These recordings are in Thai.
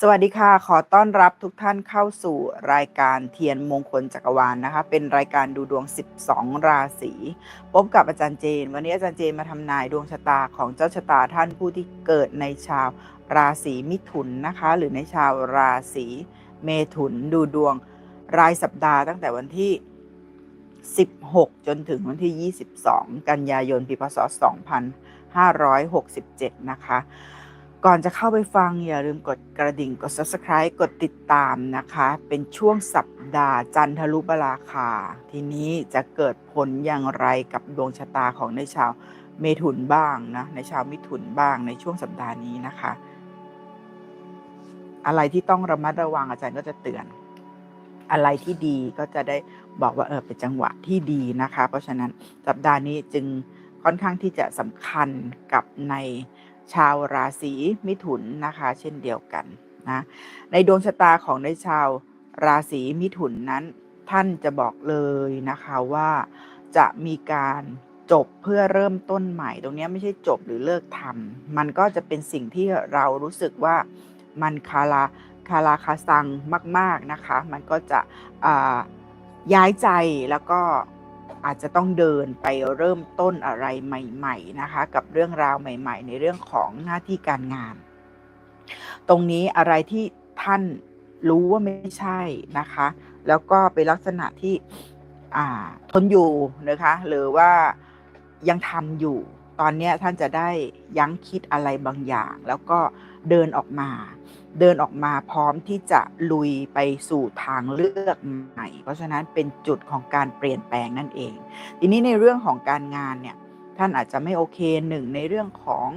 สวัสดีค่ะ ขอต้อนรับทุกท่านเข้าสู่รายการเทียนมงคลจักรวาลนนะคะ เป็นรายการดูดวง 12 ราศีพบกับอาจารย์เจน วันนี้อาจารย์เจนมาทำนายดวงชะตาของเจ้าชะตาท่านผู้ที่เกิดในชาวราศีมิถุนนะคะ หรือในชาวราศีเมถุนดูดวงรายสัปดาห์ตั้งแต่วันที่ 16 จนถึงวันที่ 22 กันยายนปีพศ 2567 นะคะ ก่อนจะเข้าไปฟังอย่าลืมกดกระดิ่งกด subscribe กดติดตามนะคะ เป็นช่วงสัปดาห์จันทรุปราคา ทีนี้จะเกิดผลอย่างไรกับดวงชะตาของในชาวเมถุนบ้างนะในชาวมิถุนบ้างในช่วงสัปดาห์นี้นะคะ อะไรที่ต้องระมัดระวังอาจารย์ก็จะเตือน อะไรที่ดีก็จะได้บอกว่าเออเป็นจังหวะที่ดีนะคะ เพราะฉะนั้นสัปดาห์นี้จึงค่อนข้างที่จะสำคัญกับใน ชาวราศีมิถุนนะคะ เช่นเดียวกันนะในดวงชะตาของในชาวราศีมิถุนนั้น ท่านจะบอกเลยนะคะว่าจะมีการจบเพื่อเริ่มต้นใหม่ ตรงนี้ไม่ใช่จบหรือเลิกทำมันก็จะเป็นสิ่งที่เรารู้สึกว่ามันคาราคาราคาซังมาก ๆนะคะ มันก็จะย้ายใจแล้วก็ อาจจะต้องเดินไปเริ่มต้นอะไรใหม่ ๆ นะคะ กับเรื่องราวใหม่ ๆ ในเรื่องของหน้าที่การงาน ตรงนี้อะไรที่ท่านรู้ว่าไม่ใช่นะคะ แล้วก็เป็นลักษณะที่ทนอยู่นะคะ หรือว่ายังทำอยู่ ตอนนี้ท่านจะได้ยั้งคิดอะไรบางอย่าง แล้วก็เดินออกมา เดินออกมาพร้อมที่จะลุยไปสู่ทางเลือกใหม่ เพราะฉะนั้นเป็นจุดของการเปลี่ยนแปลงนั่นเอง ทีนี้ในเรื่องของการงานเนี่ยท่านอาจจะไม่โอเคหนึ่งในเรื่องของ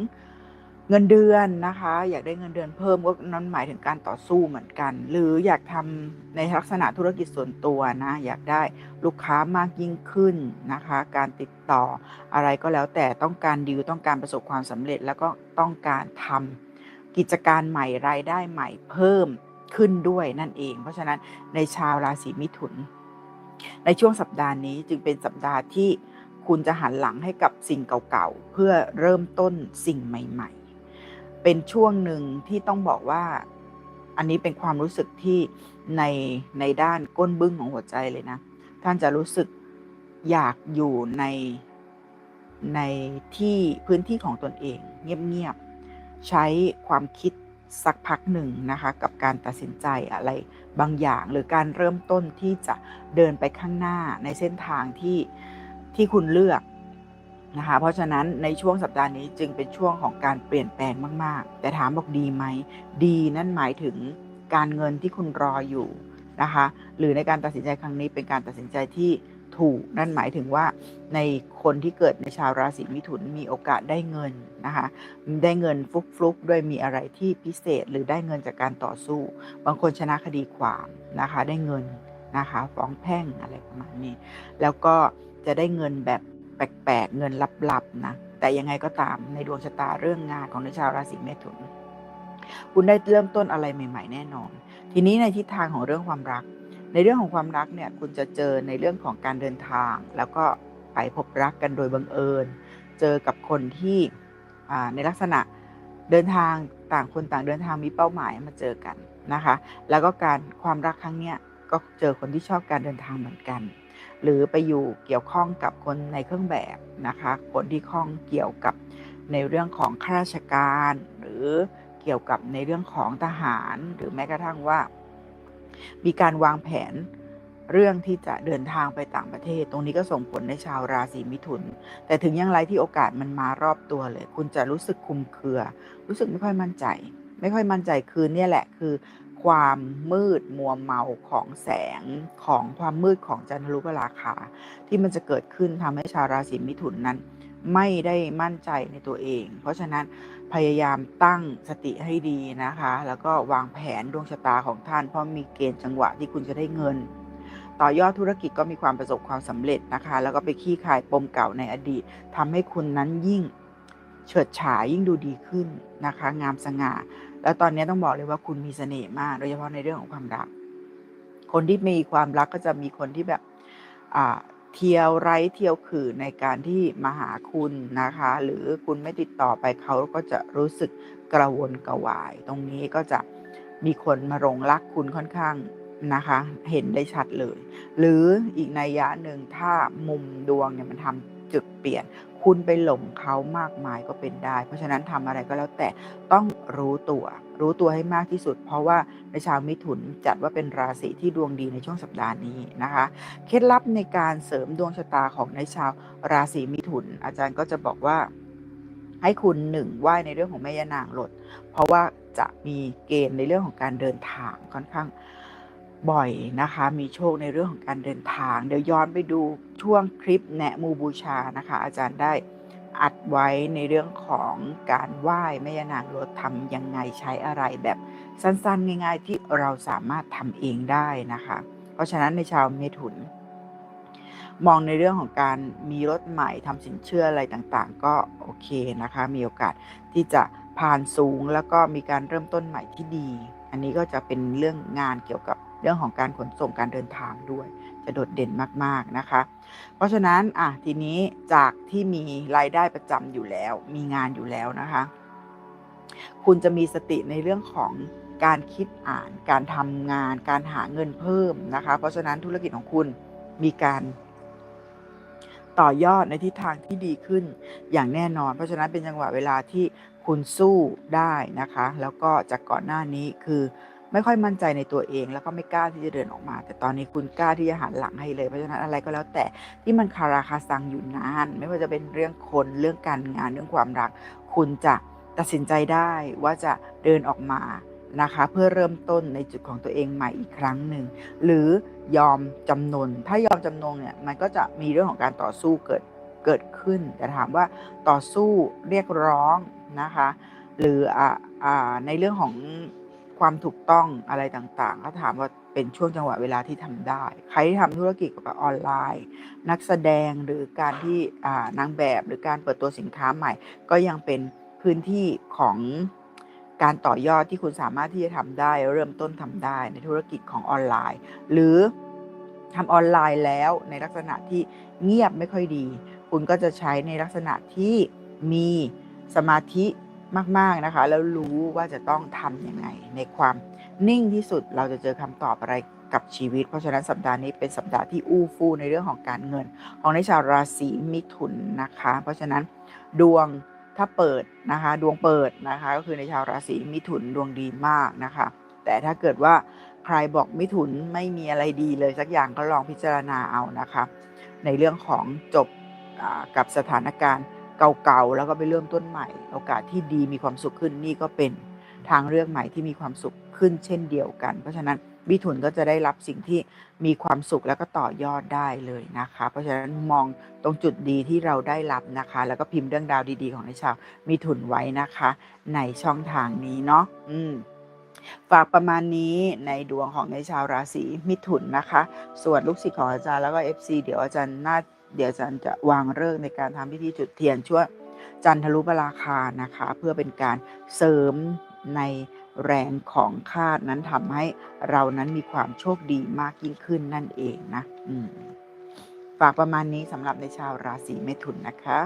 เงินเดือนนะคะ อยากได้เงินเดือนเพิ่มก็นั้นหมายถึงการต่อสู้เหมือนกัน หรืออยากทำในลักษณะธุรกิจส่วนตัวนะ อยากได้ลูกค้ามากยิ่งขึ้นนะคะ การติดต่ออะไรก็แล้วแต่ต้องการดีลต้องการประสบความสำเร็จแล้วก็ต้องการทำ กิจการใหม่รายได้ใหม่เพิ่มขึ้นด้วยนั่นเอง เพราะฉะนั้นในชาวราศีมิถุน ในช่วงสัปดาห์นี้จึงเป็นสัปดาห์ที่คุณจะหันหลังให้กับสิ่งเก่าๆ เพื่อเริ่มต้นสิ่งใหม่ ๆ เป็นช่วงหนึ่งที่ต้องบอกว่าอันนี้เป็นความรู้สึกที่ในในด้านก้นบึ้งของหัวใจเลยนะ ท่านจะรู้สึกอยากอยู่ในในที่พื้นที่ของตนเอง เงียบๆ ใช้ความคิดสักพักหนึ่งนะคะกับการตัดสินใจอะไรบางอย่าง หรือการเริ่มต้นที่จะเดินไปข้างหน้าในเส้นทางที่ที่คุณเลือกนะคะเพราะฉะนั้นในช่วงสัปดาห์นี้จึงเป็นช่วงของการเปลี่ยนแปลงมาก ๆ แต่ถามบอกดีไหม ดีนั่นหมายถึงการเงินที่คุณรออยู่นะคะหรือในการตัดสินใจครั้งนี้เป็นการตัดสินใจที่ ถูก นั่นหมายถึงว่าในคนที่เกิดในชาวราศีมิถุนมีโอกาสได้เงินนะคะได้เงินฟุกฟุกด้วยมีอะไรที่พิเศษหรือได้เงินจากการต่อสู้ บางคนชนะคดีความนะคะได้เงินนะคะฟ้องแพ่งอะไรประมาณนี้ แล้วก็จะได้เงินแบบแปลกๆเงินลับๆนะแต่ยังไงก็ตามในดวงชะตาเรื่องงานของในชาวราศีเมถุน คุณได้เริ่มต้นอะไรใหม่ ๆ แน่นอน ทีนี้ในทิศทางของเรื่องความรัก ในเรื่องของความรักเนี่ยคุณจะเจอในเรื่องของการเดินทาง แล้วก็ไปพบรักกันโดยบังเอิญ เจอกับคนที่ในลักษณะเดินทางต่างคนต่างเดินทางมีเป้าหมายมาเจอกันนะคะ แล้วก็การความรักครั้งเนี้ยก็เจอคนที่ชอบการเดินทางเหมือนกัน หรือไปอยู่เกี่ยวข้องกับคนในเครื่องแบบนะคะ คนที่ข้องเกี่ยวกับในเรื่องของข้าราชการ หรือเกี่ยวกับในเรื่องของทหาร หรือแม้กระทั่งว่า มีการวางแผนเรื่องที่จะเดินทางไปต่างประเทศ ตรงนี้ก็ส่งผลในชาวราศีมิถุน แต่ถึงอย่างไรที่โอกาสมันมารอบตัวเลย คุณจะรู้สึกคุมเครือ รู้สึกไม่ค่อยมั่นใจ ไม่ค่อยมั่นใจคือเนี่ยแหละคือ ความมืดมัวเมาของแสงของความมืดของจันทรุปราคา ที่มันจะเกิดขึ้นทำให้ชาวราศีมิถุนนั้น ไม่ได้มั่นใจในตัวเอง เพราะฉะนั้นพยายามตั้งสติให้ดีนะคะ แล้วก็วางแผนดวงชะตาของท่าน เพราะมีเกณฑ์จังหวะที่คุณจะได้เงิน ต่อยอดธุรกิจก็มีความประสบความสำเร็จนะคะ แล้วก็ไปขี้คายปมเก่าในอดีตทำให้คุณนั้นยิ่งเฉิดฉายยิ่งดูดีขึ้นนะคะ งามสง่า แล้วตอนนี้ต้องบอกเลยว่าคุณมีเสน่ห์มาก โดยเฉพาะในเรื่องของความรัก คนที่มีความรักก็จะมีคนที่แบบอ่า เที่ยวไร้เที่ยวขืนในการที่มาหาคุณนะคะ หรือคุณไม่ติดต่อไปเขาก็จะรู้สึกกระวนกระวาย ตรงนี้ก็จะมีคนมาหลงรักคุณค่อนข้างนะคะ เห็นได้ชัดเลย หรืออีกนัยยะหนึ่งถ้ามุมดวงเนี่ยมันทำจุดเปลี่ยน คุณไปหลงเขามากมายก็เป็นได้ เพราะฉะนั้นทำอะไรก็แล้วแต่ต้องรู้ตัว รู้ตัวให้มากที่สุด เพราะว่าในชาวมิถุนจัดว่าเป็นราศีที่ดวงดีในช่วงสัปดาห์นี้นะคะ เคล็ดลับในการเสริมดวงชะตาของในชาวราศีมิถุน อาจารย์ก็จะบอกว่าให้คุณหนึ่งไหว้ในเรื่องของแม่ยานางหลด เพราะว่าจะมีเกณฑ์ในเรื่องของการเดินทางค่อนข้าง บ่อยนะคะ มีโชคในเรื่องของการเดินทาง เดี๋ยวย้อนไปดูช่วงคลิปแนะมูบูชานะคะ อาจารย์ได้อัดไว้ในเรื่องของการไหว้แม่ยานางรถทำยังไงใช้อะไรแบบสั้นๆ ง่าย ๆ ที่เราสามารถทำเองได้นะคะ เพราะฉะนั้นในชาวเมถุน มองในเรื่องของการมีรถใหม่ทำสินเชื่ออะไรต่างๆ ก็โอเคนะคะ มีโอกาสที่จะผ่านสูงแล้วก็มีการเริ่มต้นใหม่ที่ดี อันนี้ก็จะเป็นเรื่องงานเกี่ยวกับ เรื่องของการขนส่งการเดินทางด้วย จะโดดเด่นมากๆนะคะ เพราะฉะนั้นอะทีนี้จากที่มีรายได้ประจำอยู่แล้ว มีงานอยู่แล้วนะคะ คุณจะมีสติในเรื่องของการคิดอ่านการทำงาน การหาเงินเพิ่มนะคะ เพราะฉะนั้นธุรกิจของคุณมีการต่อยอดในทิศทางที่ดีขึ้นอย่างแน่นอน เพราะฉะนั้นเป็นจังหวะเวลาที่คุณสู้ได้นะคะ แล้วก็จากก่อนหน้านี้คือ ไม่ค่อยมั่นใจในตัวเอง แล้วก็ไม่กล้าที่จะเดินออกมา แต่ตอนนี้คุณกล้าที่จะหันหลังให้เลย เพราะฉะนั้นอะไรก็แล้วแต่ที่มันคาราคาซังอยู่นาน ไม่ว่าจะเป็นเรื่องคนเรื่องการงานเรื่องความรัก คุณจะตัดสินใจได้ว่าจะเดินออกมานะคะเพื่อเริ่มต้นในจุดของตัวเองใหม่อีกครั้งหนึ่ง หรือยอมจำนน ถ้ายอมจำนนเนี่ยมันก็จะมีเรื่องของการต่อสู้เกิดเกิดขึ้น แต่ถามว่าต่อสู้เรียกร้องนะคะ หรืออ่าอ่าในเรื่องของ ความถูกต้องอะไรต่างๆ ก็ถามว่าเป็นช่วงจังหวะเวลาที่ทำได้ ใครที่ทำธุรกิจกับออนไลน์ นักแสดงหรือการที่นางแบบหรือการเปิดตัวสินค้าใหม่ ก็ยังเป็นพื้นที่ของการต่อยอดที่คุณสามารถที่จะทำได้ เริ่มต้นทำได้ในธุรกิจของออนไลน์ หรือทำออนไลน์แล้วในลักษณะที่เงียบไม่ค่อยดี คุณก็จะใช้ในลักษณะที่มีสมาธิ มากๆนะคะ แล้วรู้ว่าจะต้องทำยังไง ในความนิ่งที่สุดเราจะเจอคำตอบอะไรกับชีวิต เพราะฉะนั้นสัปดาห์นี้เป็นสัปดาห์ที่อู้ฟู่ในเรื่องของการเงิน ของในชาวราศีมิถุนนะคะ เพราะฉะนั้นดวงถ้าเปิดนะคะ ดวงเปิดนะคะ ก็คือในชาวราศีมิถุนดวงดีมากนะคะ แต่ถ้าเกิดว่าใครบอกมิถุนไม่มีอะไรดีเลยสักอย่างก็ลองพิจารณาเอานะคะ ในเรื่องของจบกับสถานการณ์ เก่าๆแล้วก็ไปเริ่มต้นใหม่ โอกาสที่ดีมีความสุขขึ้นนี่ก็เป็นทางเลือกใหม่ที่มีความสุขขึ้นเช่นเดียวกัน เพราะฉะนั้นมิถุนก็จะได้รับสิ่งที่มีความสุขแล้วก็ต่อยอดได้เลยนะคะ เพราะฉะนั้นมองตรงจุดดีที่เราได้รับนะคะ แล้วก็พิมพ์เรื่องราวดีๆ ของในชาวมิถุนไว้นะคะ ในช่องทางนี้เนาะอืมฝากประมาณนี้ในดวงของในชาวราศีมิถุนนะคะ ส่วนลูกศิษย์ของอาจารย์แล้วก็ FC เดี๋ยวอาจารย์น่า เดี๋ยวอาจารย์จะวางเลิกในการทำพิธีจุดเทียนช่วงจันทรุปราคานะคะ เพื่อเป็นการเสริมในแรงของคาดนั้นทำให้เรานั้นมีความโชคดีมากยิ่งขึ้นนั่นเองนะฝากประมาณนี้สำหรับในชาวราศีเมถุนนะคะ